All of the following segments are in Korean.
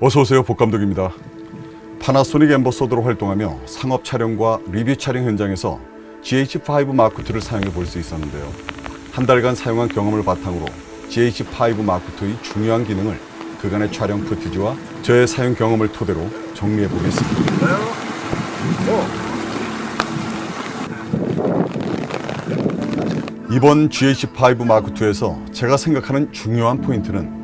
어서 오세요 복 감독입니다. 파나소닉 엠버서더로 활동하며 상업 촬영과 리뷰 촬영 현장에서 GH5 마크2를 사용해 볼 수 있었는데요. 한 달간 사용한 경험을 바탕으로 GH5 마크2의 중요한 기능을 그간의 촬영 푸티지와 저의 사용 경험을 토대로 정리해 보겠습니다. 이번 GH5 마크2에서 제가 생각하는 중요한 포인트는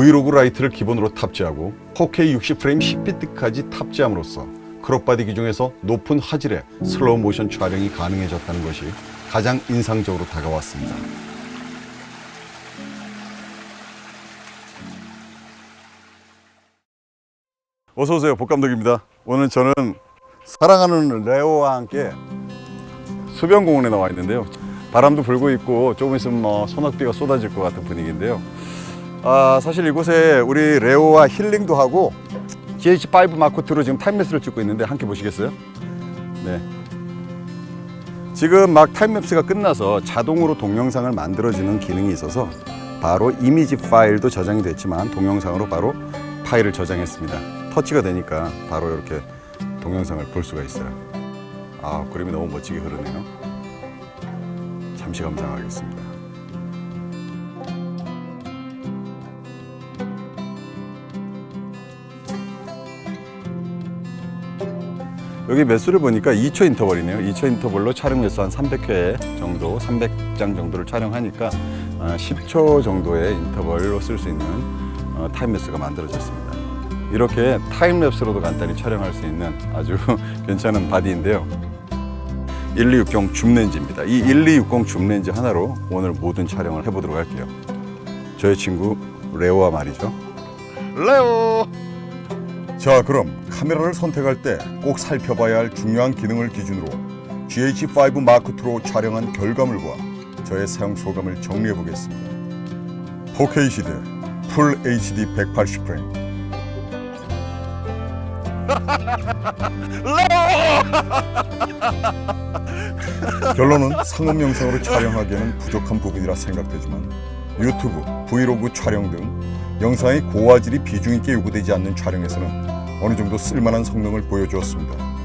브이로그 라이트를 기본으로 탑재하고 4K 60프레임 10비트까지 탑재함으로써 크롭바디 기종에서 높은 화질의 슬로우 모션 촬영이 가능해졌다는 것이 가장 인상적으로 다가왔습니다. 어서 오세요. 복감독입니다. 오늘 저는 사랑하는 레오와 함께 수변공원에 나와 있는데요. 바람도 불고 있고 조금 있으면 뭐 소낙비가 쏟아질 것 같은 분위기인데요. 아, 사실 이곳에 우리 레오와 힐링도 하고 GH5 마크2로 지금 타임랩스를 찍고 있는데 함께 보시겠어요? 네. 지금 막 타임랩스가 끝나서 자동으로 동영상을 만들어지는 기능이 있어서 바로 이미지 파일도 저장이 됐지만 동영상으로 바로 파일을 저장했습니다. 터치가 되니까 바로 이렇게 동영상을 볼 수가 있어요. 아, 그림이 너무 멋지게 흐르네요. 잠시 감상하겠습니다. 여기 매수를 보니까 2초 인터벌이네요. 2초 인터벌로 촬영 매수 한 300회 정도, 300장 정도를 촬영하니까 10초 정도의 인터벌로 쓸 수 있는 어, 타임랩스가 만들어졌습니다. 이렇게 타임랩스로도 간단히 촬영할 수 있는 아주 괜찮은 바디인데요. 1260 줌렌즈입니다. 이 1260 줌렌즈 하나로 오늘 모든 촬영을 해보도록 할게요. 저의 친구 레오와 말이죠. 레오! 자, 그럼 카메라를 선택할 때 꼭 살펴봐야 할 중요한 기능을 기준으로 GH5 마크2로 촬영한 결과물과 저의 사용 소감을 정리해 보겠습니다. 4K 시대 풀 HD 180프레임 결론은 상업 영상으로 촬영하기에는 부족한 부분이라 생각되지만 유튜브, 브이로그 촬영 등 영상의 고화질이 비중 있게 요구되지 않는 촬영에서는 어느 정도 쓸만한 성능을 보여주었습니다.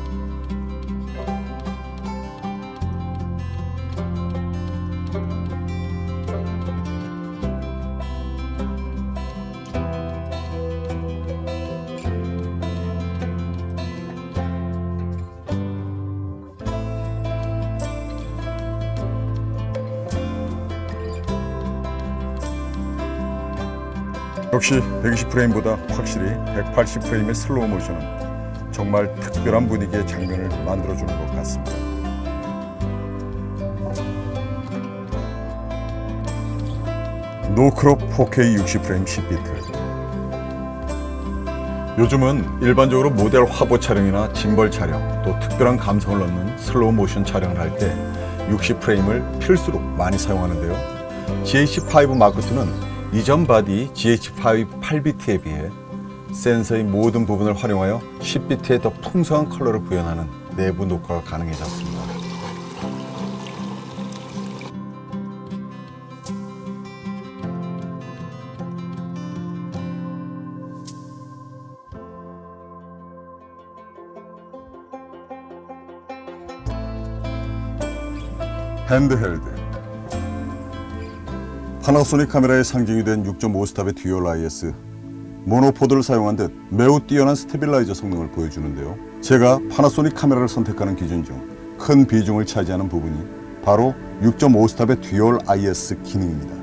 역시 120프레임보다 확실히 180프레임의 슬로우 모션은 정말 특별한 분위기의 장면을 만들어주는 것 같습니다. 노크롭 4K 60프레임 10비트 요즘은 일반적으로 모델 화보 촬영이나 짐벌 촬영 또 특별한 감성을 넣는 슬로우 모션 촬영을 할 때 60프레임을 필수로 많이 사용하는데요. GH5 마크2는 이전 바디 GH5 8비트에 비해 센서의 모든 부분을 활용하여 10비트의 더 풍성한 컬러를 구현하는 내부 녹화가 가능해졌습니다. 핸드헬드 파나소닉 카메라의 상징이 된 6.5스탑의 듀얼 IS 모노포드를 사용한 듯 매우 뛰어난 스테빌라이저 성능을 보여주는데요. 제가 파나소닉 카메라를 선택하는 기준 중 큰 비중을 차지하는 부분이 바로 6.5스탑의 듀얼 IS 기능입니다.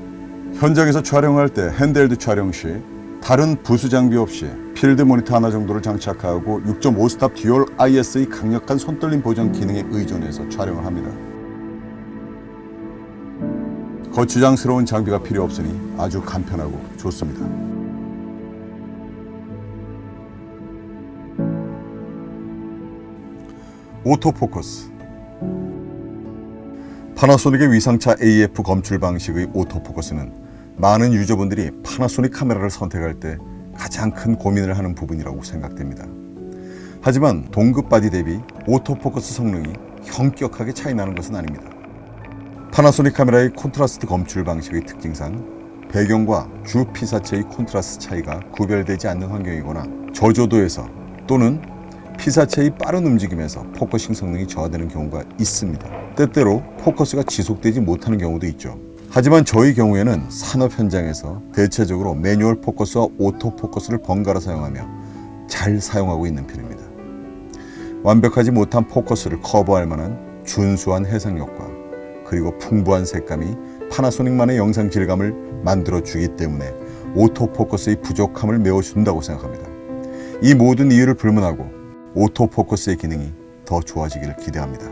현장에서 촬영할 때 핸드헬드 촬영 시 다른 부수 장비 없이 필드 모니터 하나 정도를 장착하고 6.5스탑 듀얼 IS의 강력한 손떨림 보정 기능에 의존해서 촬영을 합니다. 거추장스러운 장비가 필요 없으니 아주 간편하고 좋습니다. 오토포커스 파나소닉의 위상차 AF 검출 방식의 오토포커스는 많은 유저분들이 파나소닉 카메라를 선택할 때 가장 큰 고민을 하는 부분이라고 생각됩니다. 하지만 동급 바디 대비 오토포커스 성능이 현격하게 차이 나는 것은 아닙니다. 파나소닉 카메라의 콘트라스트 검출 방식의 특징상 배경과 주 피사체의 콘트라스트 차이가 구별되지 않는 환경이거나 저조도에서 또는 피사체의 빠른 움직임에서 포커싱 성능이 저하되는 경우가 있습니다. 때때로 포커스가 지속되지 못하는 경우도 있죠. 하지만 저희 경우에는 산업 현장에서 대체적으로 매뉴얼 포커스와 오토 포커스를 번갈아 사용하며 잘 사용하고 있는 편입니다. 완벽하지 못한 포커스를 커버할 만한 준수한 해상력과 그리고 풍부한 색감이 파나소닉만의 영상 질감을 만들어 주기 때문에 오토포커스의 부족함을 메워준다고 생각합니다. 이 모든 이유를 불문하고 오토포커스의 기능이 더 좋아지기를 기대합니다.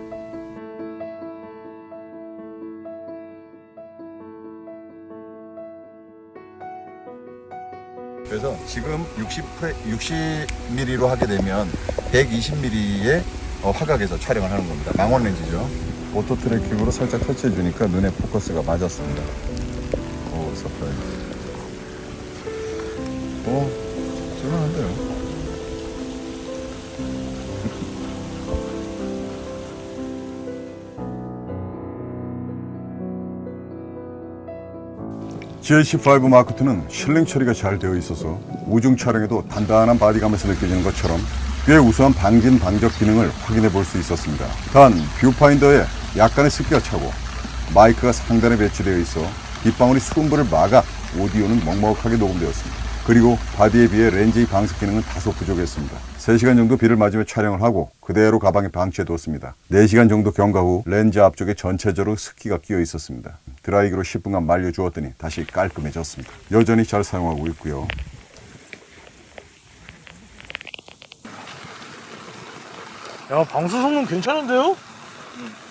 그래서 지금 60 60mm로 하게 되면 120mm의 화각에서 촬영을 하는 겁니다. 망원 렌즈죠. 오토 트래킹으로 살짝 터치해 주니까 눈에 포커스가 맞았습니다. 오, 서프라이즈. 오, 쓸만한데요. GH5 마크2는 실링 처리가 잘 되어 있어서 우중 촬영에도 단단한 바디감에서 느껴지는 것처럼 꽤 우수한 방진 방적 기능을 확인해 볼 수 있었습니다. 단 뷰파인더에 약간의 습기가 차고 마이크가 상단에 배치되어 있어 빗방울이 수분불을 막아 오디오는 먹먹하게 녹음되었습니다. 그리고 바디에 비해 렌즈의 방석 기능은 다소 부족했습니다. 3시간 정도 비를 맞으며 촬영을 하고 그대로 가방에 방치해 두었습니다. 4시간 정도 경과 후 렌즈 앞쪽에 전체적으로 습기가 끼어 있었습니다. 드라이기로 10분간 말려 주었더니 다시 깔끔해졌습니다. 여전히 잘 사용하고 있고요. 야 방수 성능 괜찮은데요?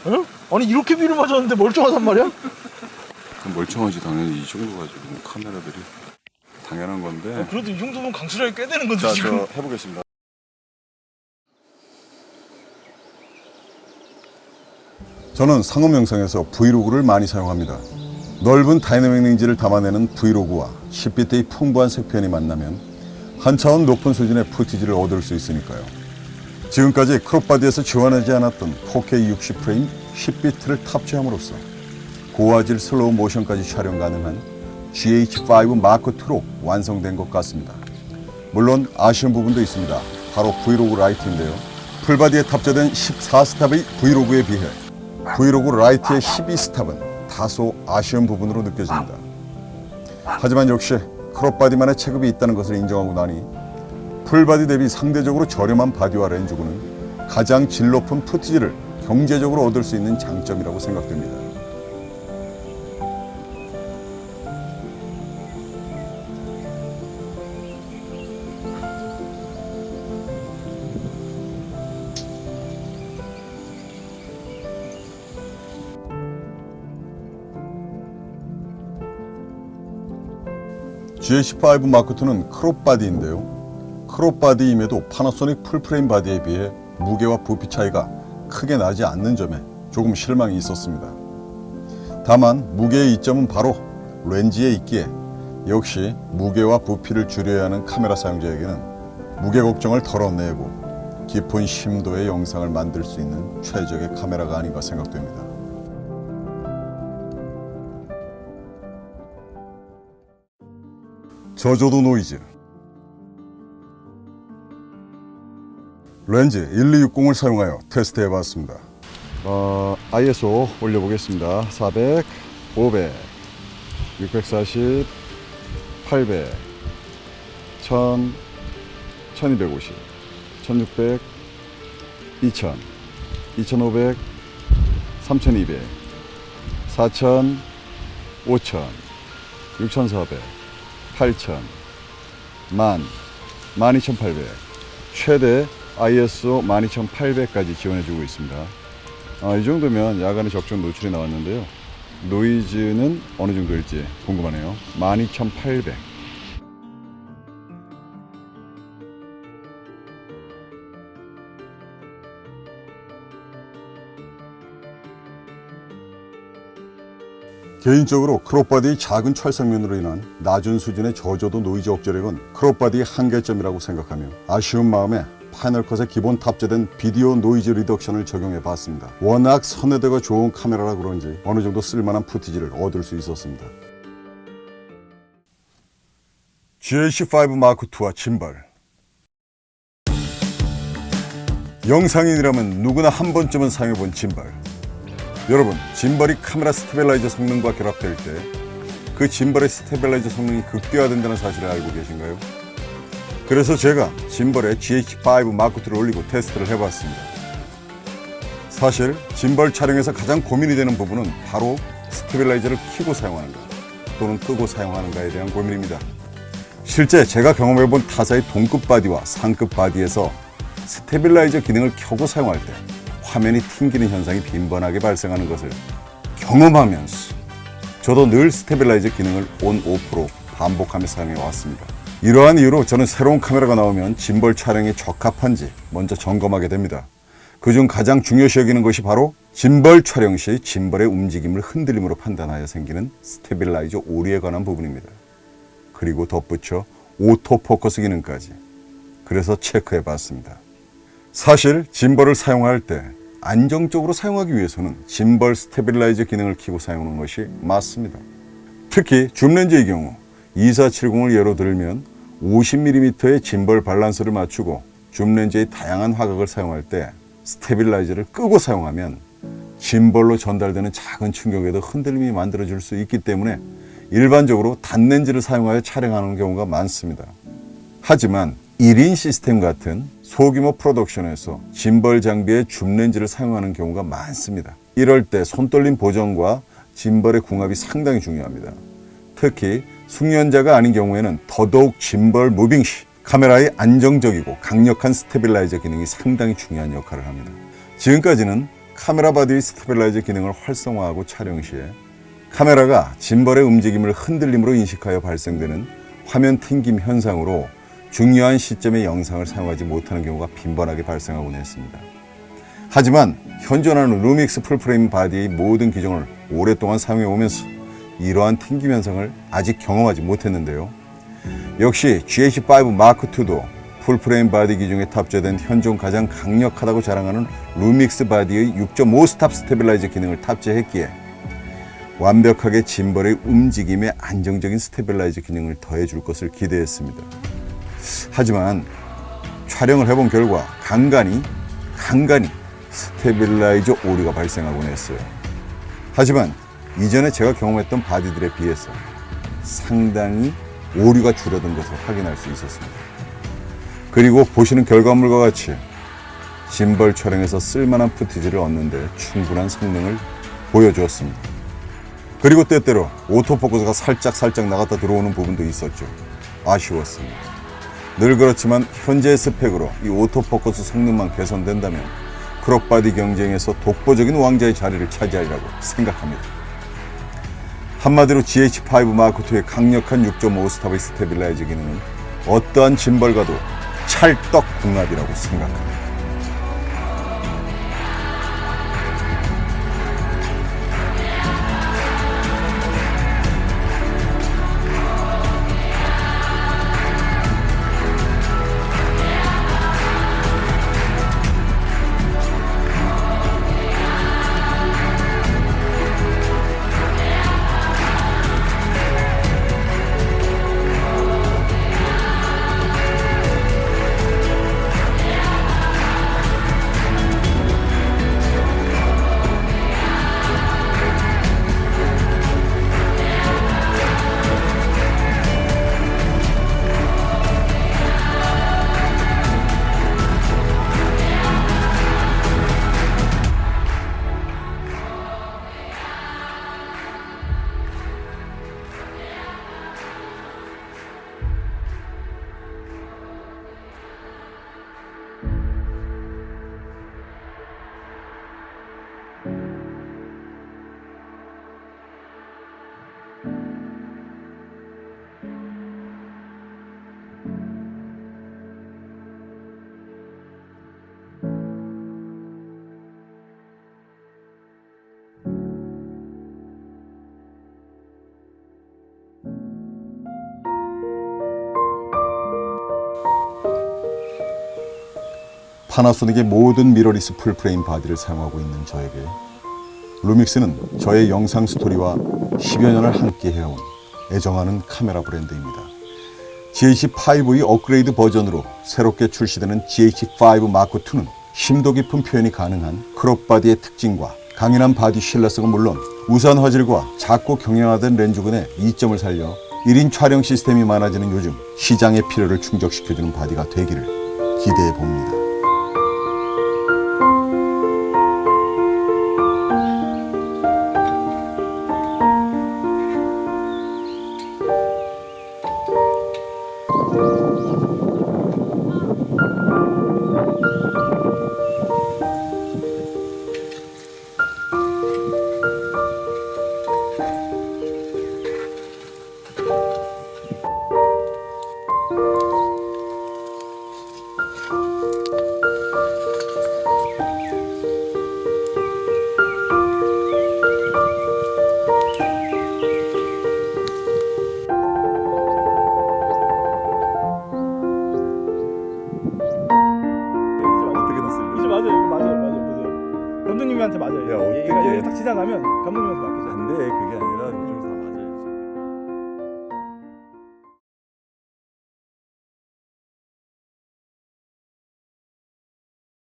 응? 아니 이렇게 비를 맞았는데 멀쩡하단 말이야? 멀쩡하지 당연히 이 정도 가지고 카메라들이 당연한 건데 그래도 이 정도면 강수량이 꽤 되는 건데 자, 지금 저 해보겠습니다. 저는 상업 영상에서 브이로그를 많이 사용합니다. 넓은 다이내믹 렌즈를 담아내는 브이로그와 10비트의 풍부한 색변이 만나면 한 차원 높은 수준의 푸티지를 얻을 수 있으니까요. 지금까지 크롭바디에서 지원하지 않았던 4K 60프레임 10비트를 탑재함으로써 고화질 슬로우 모션까지 촬영 가능한 GH5 마크2로 완성된 것 같습니다. 물론 아쉬운 부분도 있습니다. 바로 브이로그 라이트인데요. 풀바디에 탑재된 14스탑의 브이로그에 비해 브이로그 라이트의 12스탑은 다소 아쉬운 부분으로 느껴집니다. 하지만 역시 크롭바디만의 체급이 있다는 것을 인정하고 나니 풀바디 대비 상대적으로 저렴한 바디와 렌즈군은 가장 질 높은 푸티지를 경제적으로 얻을 수 있는 장점이라고 생각됩니다. GH5 마크2는 크롭 바디인데요. 크롭 바디임에도 파나소닉 풀프레임 바디에 비해 무게와 부피 차이가 크게 나지 않는 점에 조금 실망이 있었습니다. 다만 무게의 이점은 바로 렌즈에 있기에 역시 무게와 부피를 줄여야 하는 카메라 사용자에게는 무게 걱정을 덜어내고 깊은 심도의 영상을 만들 수 있는 최적의 카메라가 아닌가 생각됩니다. 저조도 노이즈 렌즈 1260을 사용하여 테스트 해 봤습니다. 어, ISO 올려보겠습니다. 400, 500, 640, 800, 1000, 1250, 1600, 2000, 2500, 3200, 4000, 5000, 6400 8,000, 만, 12,800, 최대 ISO 12,800까지 지원해주고 있습니다. 아, 이 정도면 야간에 적정 노출이 나왔는데요. 노이즈는 어느 정도일지 궁금하네요. 12,800. 개인적으로 크롭바디의 작은 철석면으로 인한 낮은 수준의 저조도 노이즈 억제력은 크롭바디의 한계점이라고 생각하며 아쉬운 마음에 파이널컷에 기본 탑재된 비디오 노이즈 리덕션을 적용해 봤습니다. 워낙 선회도가 좋은 카메라라 그런지 어느 정도 쓸만한 푸티지를 얻을 수 있었습니다. GH5 마크2와 짐벌 영상인이라면 누구나 한 번쯤은 사용해본 짐벌. 여러분, 짐벌이 카메라 스테빌라이저 성능과 결합될 때 그 짐벌의 스테빌라이저 성능이 극대화된다는 사실을 알고 계신가요? 그래서 제가 짐벌에 GH5 마크2를 올리고 테스트를 해봤습니다. 사실 짐벌 촬영에서 가장 고민이 되는 부분은 바로 스테빌라이저를 켜고 사용하는가 또는 끄고 사용하는가에 대한 고민입니다. 실제 제가 경험해본 타사의 동급 바디와 상급 바디에서 스테빌라이저 기능을 켜고 사용할 때 화면이 튕기는 현상이 빈번하게 발생하는 것을 경험하면서 저도 늘 스테빌라이저 기능을 온, 오프로 반복하며 사용해 왔습니다. 이러한 이유로 저는 새로운 카메라가 나오면 짐벌 촬영에 적합한지 먼저 점검하게 됩니다. 그중 가장 중요시 여기는 것이 바로 짐벌 촬영 시 짐벌의 움직임을 흔들림으로 판단하여 생기는 스테빌라이저 오류에 관한 부분입니다. 그리고 덧붙여 오토포커스 기능까지. 그래서 체크해 봤습니다. 사실 짐벌을 사용할 때 안정적으로 사용하기 위해서는 짐벌 스테빌라이저 기능을 켜고 사용하는 것이 맞습니다. 특히 줌렌즈의 경우 2470을 예로 들면 50mm의 짐벌 밸런스를 맞추고 줌 렌즈의 다양한 화각을 사용할 때 스테빌라이저를 끄고 사용하면 짐벌로 전달되는 작은 충격에도 흔들림이 만들어질 수 있기 때문에 일반적으로 단렌즈를 사용하여 촬영하는 경우가 많습니다. 하지만 1인 시스템 같은 소규모 프로덕션에서 짐벌 장비에 줌 렌즈를 사용하는 경우가 많습니다. 이럴 때 손떨림 보정과 짐벌의 궁합이 상당히 중요합니다. 특히 숙련자가 아닌 경우에는 더더욱 짐벌 무빙 시 카메라의 안정적이고 강력한 스테빌라이저 기능이 상당히 중요한 역할을 합니다. 지금까지는 카메라 바디의 스테빌라이저 기능을 활성화하고 촬영 시에 카메라가 짐벌의 움직임을 흔들림으로 인식하여 발생되는 화면 튕김 현상으로 중요한 시점에 영상을 사용하지 못하는 경우가 빈번하게 발생하곤 했습니다. 하지만 현존하는 루믹스 풀프레임 바디의 모든 기종을 오랫동안 사용해 오면서 이러한 튕김 현상을 아직 경험하지 못했는데요. 역시 GH5 마크2도 풀프레임 바디 기종에 탑재된 현존 가장 강력하다고 자랑하는 루믹스 바디의 6.5 스탑 스테빌라이저 기능을 탑재했기에 완벽하게 짐벌의 움직임에 안정적인 스테빌라이저 기능을 더해줄 것을 기대했습니다. 하지만 촬영을 해본 결과 간간히 간간히 스테빌라이저 오류가 발생하곤 했어요. 하지만 이전에 제가 경험했던 바디들에 비해서 상당히 오류가 줄어든 것을 확인할 수 있었습니다. 그리고 보시는 결과물과 같이 짐벌 촬영에서 쓸만한 푸티지를 얻는데 충분한 성능을 보여주었습니다. 그리고 때때로 오토포커스가 살짝 살짝 나갔다 들어오는 부분도 있었죠. 아쉬웠습니다. 늘 그렇지만 현재 스펙으로 이 오토포커스 성능만 개선된다면 크롭바디 경쟁에서 독보적인 왕자의 자리를 차지하리라고 생각합니다. 한마디로 GH5 마크2의 강력한 6.5 스탑의 스테빌라이저 기능은 어떠한 짐벌과도 찰떡 궁합이라고 생각합니다. 파나소닉의 모든 미러리스 풀프레임 바디를 사용하고 있는 저에게 루믹스는 저의 영상 스토리와 10여 년을 함께 해온 애정하는 카메라 브랜드입니다. GH5의 업그레이드 버전으로 새롭게 출시되는 GH5 마크2는 심도 깊은 표현이 가능한 크롭바디의 특징과 강인한 바디 실내성은 물론 우선 화질과 작고 경량화된 렌즈군의 이점을 살려 1인 촬영 시스템이 많아지는 요즘 시장의 필요를 충족시켜주는 바디가 되기를 기대해 봅니다.